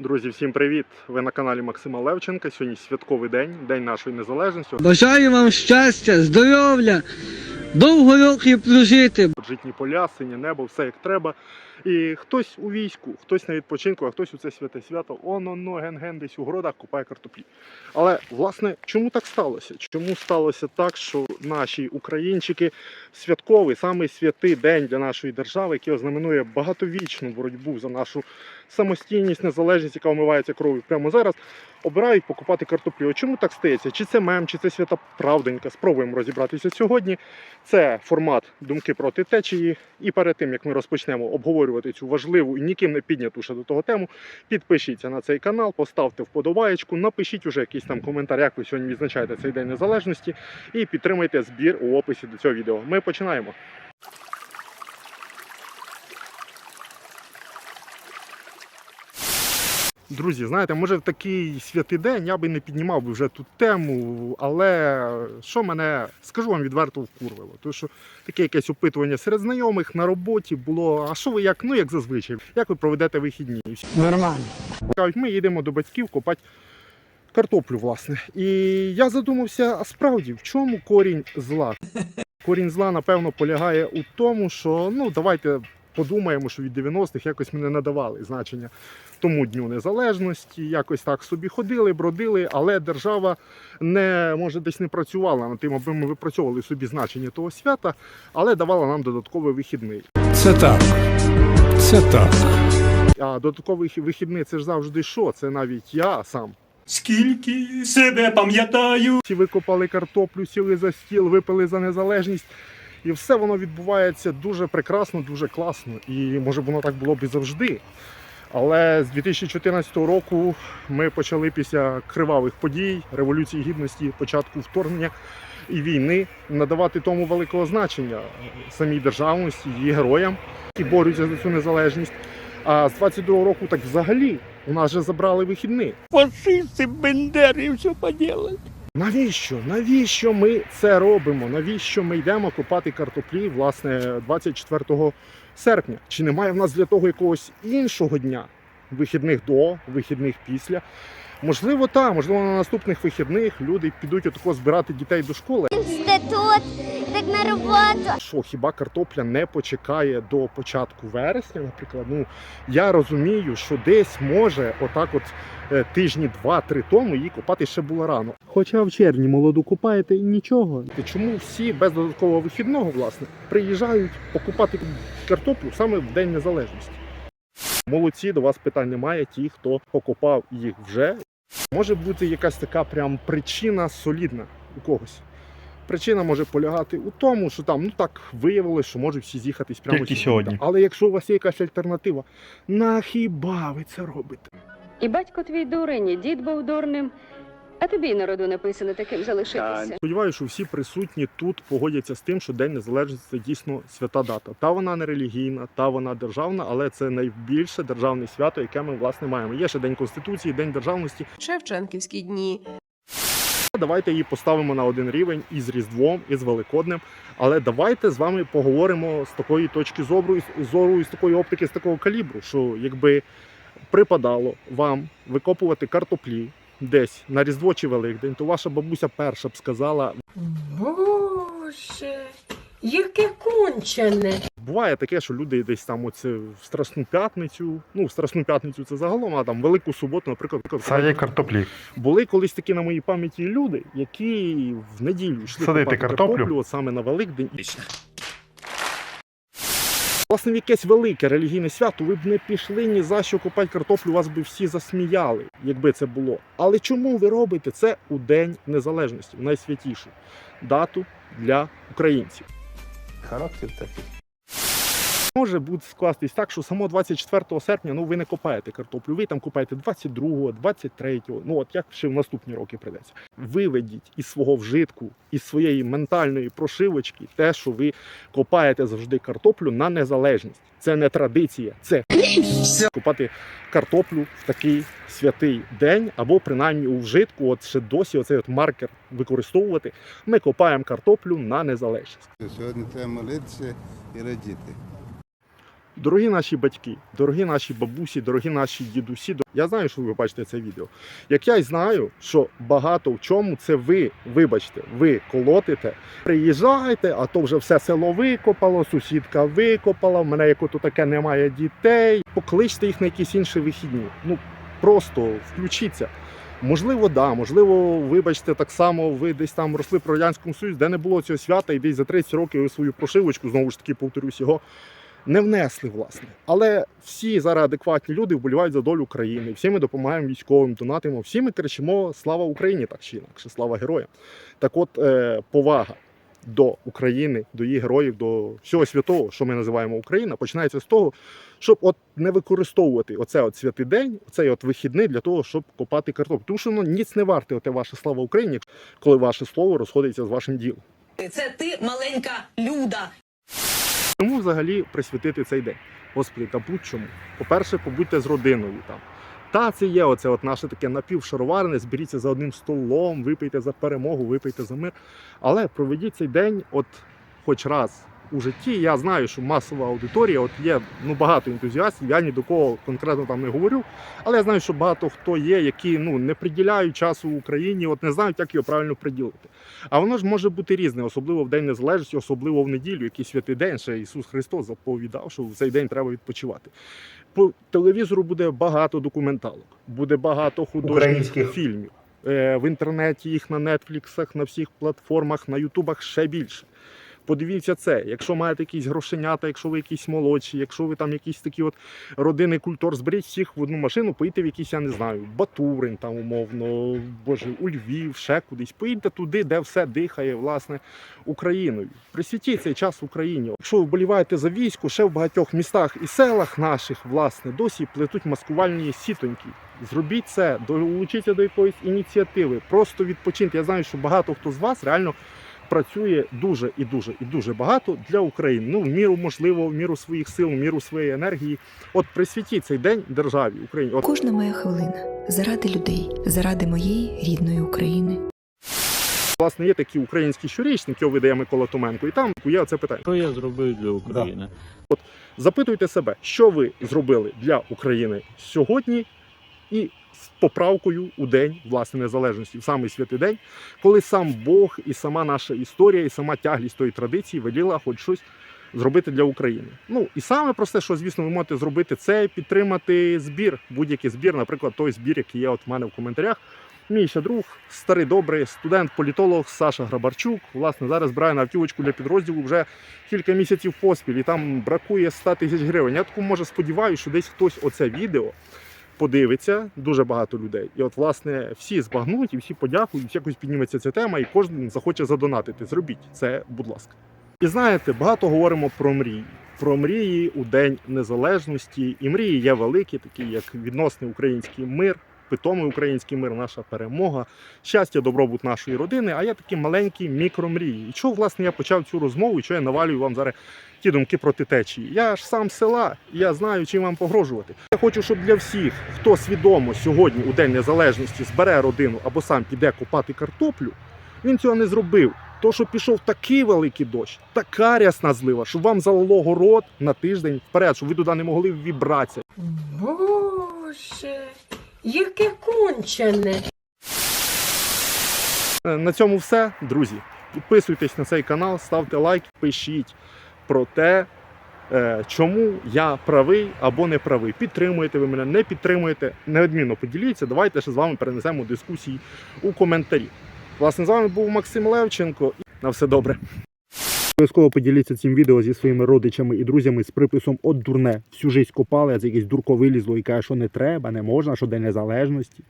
Друзі, всім привіт! Ви на каналі Максима Левченка. Сьогодні святковий день, день нашої незалежності. Бажаю вам щастя, здоров'я, довго років прожити. Житні поля, синє небо, все як треба. І хтось у війську, хтось на відпочинку, а хтось у це святе свято, оно но ген-ген десь у городах купає картоплі. Але власне, чому так сталося? Чому сталося так, що наші українчики святковий, самий святий день для нашої держави, який ознаменує багатовічну боротьбу за нашу самостійність, незалежність, яка омивається кров'ю прямо зараз, обирають покупати картоплю. Чому так стається? Чи це мем, чи це свята правденька? Спробуємо розібратися сьогодні. Це формат думки проти течії. І перед тим як ми розпочнемо обговорювати цю важливу і ніким не підняту ще до того тему, підпишіться на цей канал, поставте вподобаєчку, напишіть уже якийсь там коментар, як ви сьогодні відзначаєте цей день незалежності, і підтримайте збір у описі до цього відео. Ми починаємо. Друзі, знаєте, може в такий святий день я би не піднімав би вже ту тему, але що мене, скажу вам відверто, вкурвило. Тому що таке якесь опитування серед знайомих на роботі було. А що ви як? Ну як зазвичай, як ви проведете вихідні? Нормально. кажуть, ми їдемо до батьків копати картоплю, власне. І я задумався, а справді в чому корінь зла? Корінь зла, напевно, полягає у тому, що ну давайте подумаємо, що від 90-х якось ми не надавали значення тому дню незалежності, якось так собі ходили, бродили, але держава не може десь не працювала над тим, аби ми випрацьовували собі значення того свята, але давала нам додатковий вихідний. Це так. Це так. А додатковий вихідний це ж завжди що? Це навіть я сам. Скільки себе пам'ятаю. Всі викопали картоплю, сіли за стіл, випили за незалежність. І все воно відбувається дуже прекрасно, дуже класно. І може воно так було б і завжди. Але з 2014 року ми почали після кривавих подій, Революції Гідності, початку вторгнення і війни надавати тому великого значення самій державності, її героям, які борються за цю незалежність. А з 22 року так взагалі у нас вже забрали вихідні. Фашисти, бендери, все поделали. Навіщо? Навіщо ми це робимо? Навіщо ми йдемо копати картоплі, власне, 24 серпня? Чи немає в нас для того якогось іншого дня? Вихідних до, вихідних після? Можливо, так, можливо, на наступних вихідних люди підуть отако збирати дітей до школи. інститут, так на роботу. Що хіба картопля не почекає до початку вересня, наприклад? Ну я розумію, що десь може отак, от е, тижні два-три тому її копати ще було рано. Хоча в червні молоду купаєте і нічого. Чому всі без додаткового вихідного власне приїжджають покупати картоплю саме в День Незалежності? Молодці, до вас питань немає. Ті, хто покопав їх вже. Може бути якась така прям причина солідна у когось. Причина може полягати у тому, що там ну так виявилось, що можуть всі з'їхатись прямо Тільки сьогодні. Але якщо у вас є якась альтернатива, на хіба ви це робите? І батько твій дурень, і дід був дурним, а тобі й народу написано таким залишитися. Сподіваюся, що всі присутні тут погодяться з тим, що День Незалежності це дійсно свята дата. Та вона не релігійна, та вона державна, але це найбільше державне свято, яке ми власне маємо. Є ще День Конституції, День Державності. Шевченківські дні. Давайте її поставимо на один рівень із Різдвом, і з Великоднем. Але давайте з вами поговоримо з такої точки зору, зору, із такої оптики, з такого калібру, що якби припадало вам викопувати картоплі десь на Різдво чи Великдень, то ваша бабуся перша б сказала: Боже, яке кончене. Буває таке, що люди десь там оце в Страсну п'ятницю, ну в Страсну п'ятницю це загалом, а там Велику суботу, наприклад, Садять картоплі. Були колись такі на моїй пам'яті люди, які в неділю йшли Садити копати картоплю? картоплю от саме на Великдень. Власне, в якесь велике релігійне свято ви б не пішли ні за що копати картоплю, вас би всі засміяли, якби це було. Але чому ви робите це у День Незалежності, в найсвятішу дату для українців? Характер такий. Може бути скластись так, що само 24 серпня ну ви не копаєте картоплю, ви там копаєте 22, 23, ну от як ще в наступні роки прийдеться. Виведіть із свого вжитку, із своєї ментальної прошивочки те, що ви копаєте завжди картоплю на незалежність. Це не традиція, це копати картоплю в такий святий день, або принаймні у вжитку, от ще досі оцей от маркер використовувати. Ми копаємо картоплю на незалежність. Сьогодні треба молитися і радіти. Дорогі наші батьки, дорогі наші бабусі, дорогі наші дідусі, я знаю, що ви бачите це відео. Як я й знаю, що багато в чому це ви, вибачте, ви колотите, приїжджайте, а то вже все село викопало, сусідка викопала, в мене як ото таке немає дітей. Покличте їх на якісь інші вихідні. Ну просто включіться. Можливо, да, можливо, вибачте, так само ви десь там росли при радянському Союзі, де не було цього свята, і десь за 30 років ви свою прошивочку, знову ж таки, повторюсь його, не внесли, власне. Але всі зараз адекватні люди вболівають за долю країни. Всі ми допомагаємо військовим, донатимо. Всі ми кричимо Слава Україні, так чи інакше, слава героям. Так от, е, повага до України, до її героїв, до всього святого, що ми називаємо Україна, починається з того, щоб от не використовувати оце от святий день, оцей от вихідний для того, щоб копати картоплю. Тому що ну, ніц не варте оте ваше слава Україні, коли ваше слово розходиться з вашим ділом. Це ти маленька люда. Чому взагалі присвятити цей день? Господи, та будь-чому. По-перше, побудьте з родиною там. Та це є оце от наше таке напівшароварне, зберіться за одним столом, випийте за перемогу, випийте за мир. Але проведіть цей день, от хоч раз у житті. Я знаю, що масова аудиторія, от є ну, багато ентузіастів, я ні до кого конкретно там не говорю. Але я знаю, що багато хто є, які ну, не приділяють часу Україні, от не знають, як його правильно приділити. А воно ж може бути різне, особливо в День Незалежності, особливо в неділю, який святий день, ще Ісус Христос заповідав, що в цей день треба відпочивати. По телевізору буде багато документалок, буде багато художніх Українських. фільмів. Е, В інтернеті їх на нетфліксах, на всіх платформах, на ютубах ще більше. Подивіться це. Якщо маєте якісь грошенята, якщо ви якісь молодші, якщо ви там якісь такі от родини культур, зберіть всіх в одну машину, поїдьте в якийсь, я не знаю, Батурин там умовно, боже, у Львів, ще кудись. Поїдьте туди, де все дихає, власне, Україною. Присвятіть цей час Україні. Якщо вболіваєте за військо, ще в багатьох містах і селах наших, власне, досі плетуть маскувальні сітоньки. Зробіть це, долучіться до якоїсь ініціативи, просто відпочиньте. Я знаю, що багато хто з вас реально працює дуже і дуже і дуже багато для України. Ну, в міру можливо, в міру своїх сил, в міру своєї енергії. От присвятіть цей день державі Україні. От Кожна моя хвилина заради людей, заради моєї рідної України. власне є такі українські щорічники, його видає Микола Томенко, і там є оце питання. Що я зробив для України? От Запитуйте себе, що ви зробили для України сьогодні, і з поправкою у день власне незалежності, в самий святий день, коли сам Бог і сама наша історія, і сама тяглість тої традиції веліла хоч щось зробити для України. Ну і саме просте, що звісно, ви можете зробити, це підтримати збір, будь-який збір, наприклад, той збір, який є от в мене в коментарях. Мій ще друг, старий добрий студент-політолог Саша Грабарчук. Власне, зараз збирає на автівочку для підрозділу вже кілька місяців поспіль, і там бракує 100 тисяч гривень. Я таку може сподіваюся, що десь хтось оце відео подивиться, дуже багато людей. І от, власне, всі збагнуть і всі подякують, якось підніметься ця тема, і кожен захоче задонатити. Зробіть це, будь ласка. І знаєте, багато говоримо про мрії. Про мрії у День Незалежності. І мрії є великі, такі як відносний український мир, питомий український мир, наша перемога, щастя, добробут нашої родини. А є такі маленькі мікромрії. І чого, власне, я почав цю розмову, і що я навалюю вам зараз ті думки проти течії. Я ж сам села, і я знаю, чим вам погрожувати. Я хочу, щоб для всіх, хто свідомо сьогодні у День Незалежності збере родину або сам піде копати картоплю, він цього не зробив. То, що пішов такий великий дощ, така рясна злива, щоб вам залило город на тиждень вперед, щоб ви туди не могли вібратися. Боже, яке кончене. Е, На цьому все, друзі. Підписуйтесь на цей канал, ставте лайк, пишіть про те, е, чому я правий або не правий. Підтримуєте ви мене, не підтримуєте, неодмінно поділіться. Давайте ще з вами перенесемо дискусії у коментарі. Власне, з вами був Максим Левченко. На все добре. Обов'язково поділіться цим відео зі своїми родичами і друзями з приписом от дурне. Всю жизнь копали, а це якесь дурко вилізло і каже, що не треба, не можна, що День Незалежності.